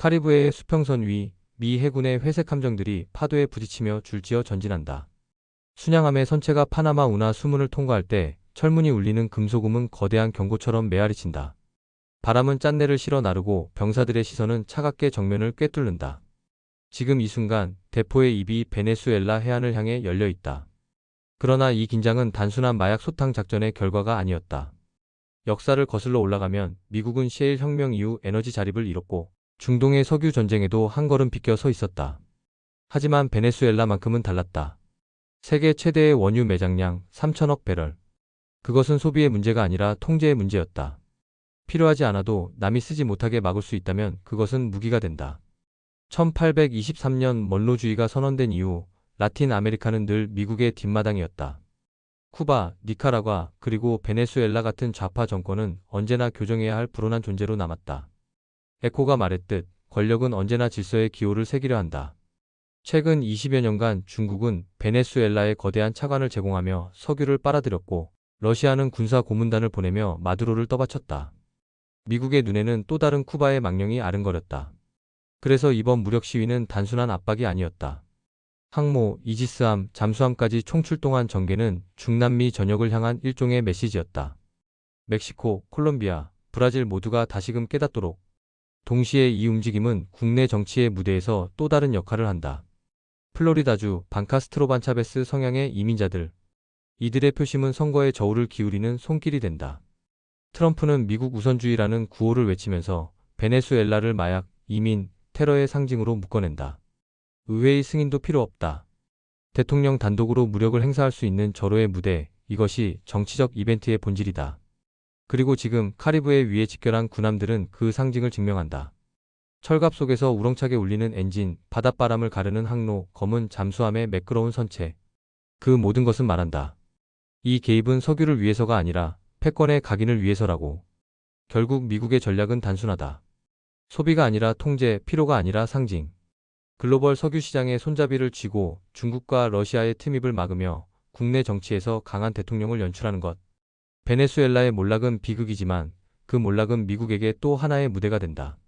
카리브해의 수평선 위 미 해군의 회색 함정들이 파도에 부딪히며 줄지어 전진한다. 순양함의 선체가 파나마 운하 수문을 통과할 때 철문이 울리는 금소금은 거대한 경고처럼 메아리친다. 바람은 짠내를 실어 나르고 병사들의 시선은 차갑게 정면을 꿰뚫는다. 지금 이 순간 대포의 입이 베네수엘라 해안을 향해 열려 있다. 그러나 이 긴장은 단순한 마약 소탕 작전의 결과가 아니었다. 역사를 거슬러 올라가면 미국은 셰일 혁명 이후 에너지 자립을 이뤘고 중동의 석유 전쟁에도 한 걸음 비껴 서 있었다. 하지만 베네수엘라만큼은 달랐다. 세계 최대의 원유 매장량 3천억 배럴. 그것은 소비의 문제가 아니라 통제의 문제였다. 필요하지 않아도 남이 쓰지 못하게 막을 수 있다면 그것은 무기가 된다. 1823년 먼로주의가 선언된 이후 라틴 아메리카는 늘 미국의 뒷마당이었다. 쿠바, 니카라과 그리고 베네수엘라 같은 좌파 정권은 언제나 교정해야 할 불온한 존재로 남았다. 에코가 말했듯 권력은 언제나 질서의 기호를 새기려 한다. 최근 20여 년간 중국은 베네수엘라에 거대한 차관을 제공하며 석유를 빨아들였고 러시아는 군사 고문단을 보내며 마두로를 떠받쳤다. 미국의 눈에는 또 다른 쿠바의 망령이 아른거렸다. 그래서 이번 무력 시위는 단순한 압박이 아니었다. 항모, 이지스함, 잠수함까지 총출동한 전개는 중남미 전역을 향한 일종의 메시지였다. 멕시코, 콜롬비아, 브라질 모두가 다시금 깨닫도록 동시에 이 움직임은 국내 정치의 무대에서 또 다른 역할을 한다. 플로리다주 반카스트로 반차베스 성향의 이민자들. 이들의 표심은 선거의 저울을 기울이는 손길이 된다. 트럼프는 미국 우선주의라는 구호를 외치면서 베네수엘라를 마약, 이민, 테러의 상징으로 묶어낸다. 의회의 승인도 필요 없다. 대통령 단독으로 무력을 행사할 수 있는 절호의 무대, 이것이 정치적 이벤트의 본질이다. 그리고 지금 카리브해 위에 집결한 군함들은 그 상징을 증명한다. 철갑 속에서 우렁차게 울리는 엔진, 바닷바람을 가르는 항로, 검은 잠수함의 매끄러운 선체. 그 모든 것은 말한다. 이 개입은 석유를 위해서가 아니라 패권의 각인을 위해서라고. 결국 미국의 전략은 단순하다. 소비가 아니라 통제, 필요가 아니라 상징. 글로벌 석유 시장의 손잡이를 쥐고 중국과 러시아의 틈입을 막으며 국내 정치에서 강한 대통령을 연출하는 것. 베네수엘라의 몰락은 비극이지만 그 몰락은 미국에게 또 하나의 무대가 된다.